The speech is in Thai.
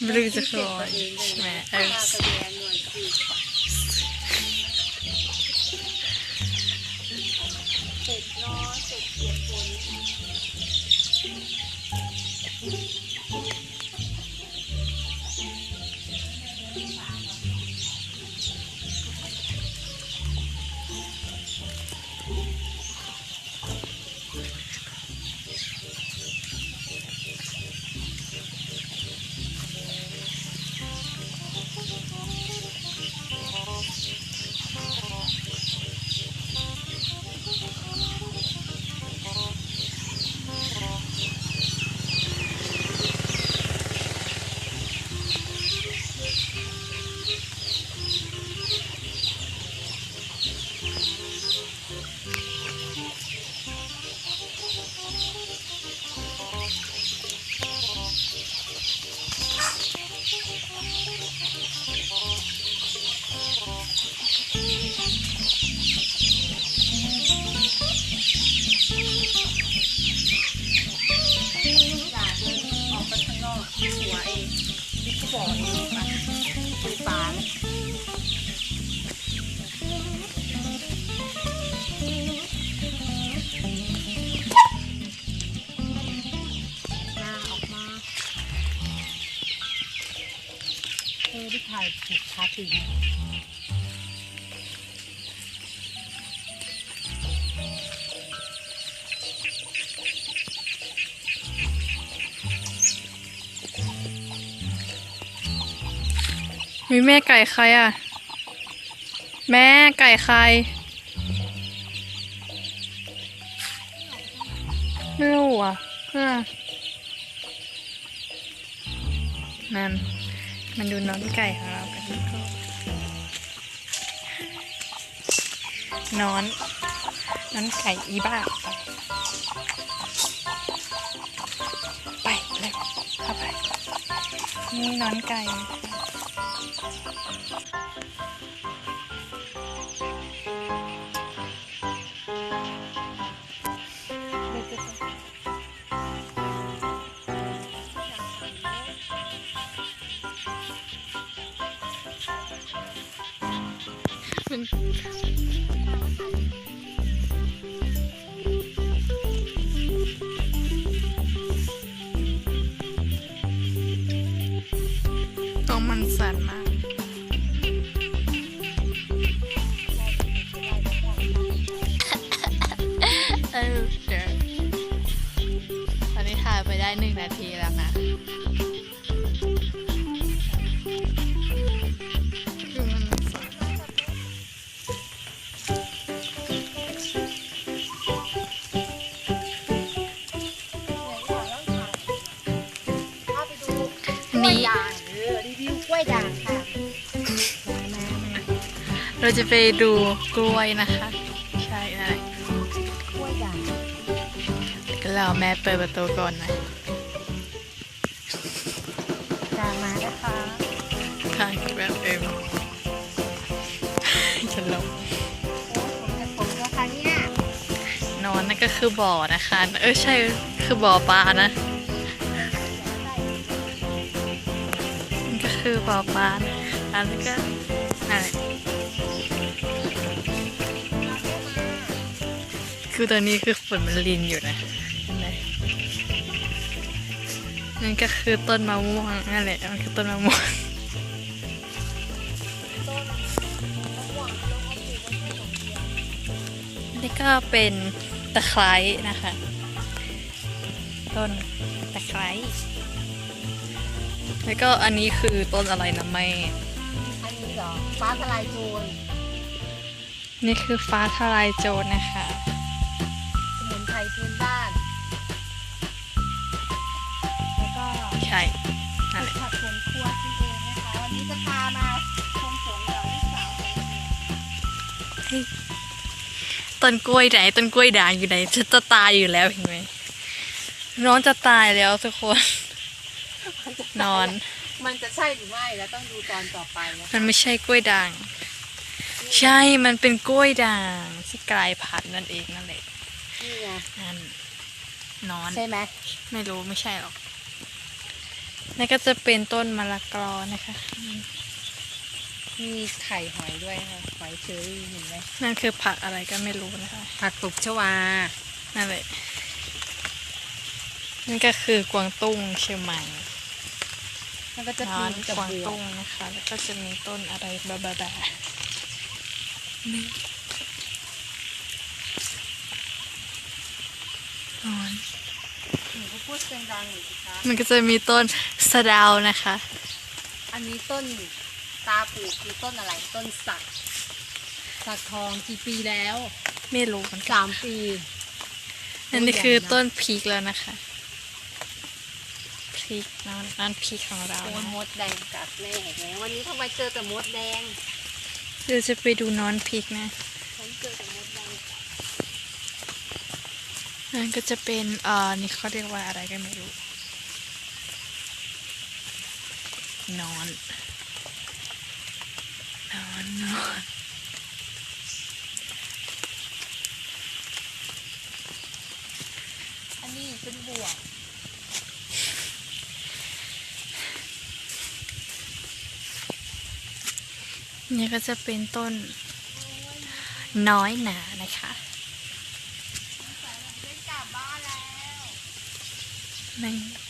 Beautiful ใช่ไห บอกเองไปคุยป่าเลยมาออกมาเออที่ถ่ายถูกคาสี มีแม่ไก่ใครอะ แม่ไก่ใครไม่รู้อะอะนั่นมันดูน้องไก่ของเรากันดีกว่านอนนอนไก่อีบ้า ไปเร็วเข้าไป นี่นอนไก่ ต้องมันสั่นมากเออเดี๋ยวตอนนี้ถ่ายไปได้หนึ่งนาทีแล้วนะ นนี้ด่างเออรีวิวกล้วยด่างค่ะเราจะไปดูกล้วยนะคะ ใช่นั่นแหละกล้วยด่างก็รอแม่เปิดประตูก่อนนะด่างมานะคะถ่ายแบบเอ็มจะลงโอ้ผมจะผมนะคะเนี่ยนอนนั่นก็คือบ่อนะคะ เออใช่คือบ่อปลานะ คือบ่อปานอันนี้ก็นั่นแหละคือตอนนี้คือฝนมันลินอยู่นะเห็นไหมนั่นก็คือต้นมะม่วงนั่นแหละมันคือต้นมะม่วงนี่ก็เป็นตะไคร้นะคะ ต้นตะไคร้ แล้วก็อันนี้คือต้นอะไรนะแม่ อันนี้เหรอฟ้าทลายโจรนี่คือฟ้าทลายโจรนะคะ สมุนไพรพื้นบ้าน แล้วก็ใช่นั่นแหละผักสวนครัวที่เองนะคะ วันนี้จะพามาชมสวนกับลูกสาวของเธอต้นกล้วยไหนต้นกล้วยด่างอยู่ไหนฉันจะตายอยู่แล้วเห็นไหมน้องจะตายแล้วทุกคน นอน มันจะใช่หรือไม่แล้วต้องดูตอนต่อไปนะคะมันไม่ใช่กล้วยด่าง ใช่ มันเป็นกล้วยด่างที่กลายพันธุ์นั่นเองนั่นแหละนี่ไงนั่นนอน ใช่ไหมไม่รู้ไม่ใช่หรอกนี่ก็จะเป็นต้นมะละกอนะคะ มีไข่หอยด้วยนะคะหอยเชอรี่เห็นไหมนั่นคือผักอะไรก็ไม่รู้นะคะ ผักตบชวา นั่นแหละนี่ก็คือกวางตุ้งเชียงใหม่ แล้วก็จะนอมีนกับกวางบัวตุ้งนะคะ แล้วก็จะมีต้นอะไรบาบาบานี่นอนหนูก็พูดเสียงดังหน่อยสิคะมันก็จะมีต้นสะเดาวนะคะ อันนี้ต้นตาปลูกคือต้นอะไร ต้นสัก สักทองกี่ปีแล้ว ไม่รู้เหมือนกันสามปี อันนี้คือต้นพริกแล้วนะคะ พริกนั่นนั่นพริกของเราโอ้ยนะมดแดงกัดแม่แล้ววันนี้ทำไมเจอแต่มดแดง เดี๋ยวจะไปดูนอนพริกนะฉันเจอแต่มดแดงกัดนั่นก็จะเป็นเอ่อนี่เขาเรียกว่าอะไรกันไม่รู้นอนนอนนอนอันนี้เป็นบวก นี่ก็จะเป็นต้นน้อยหนานะคะได้กลับบ้านแล้วนี่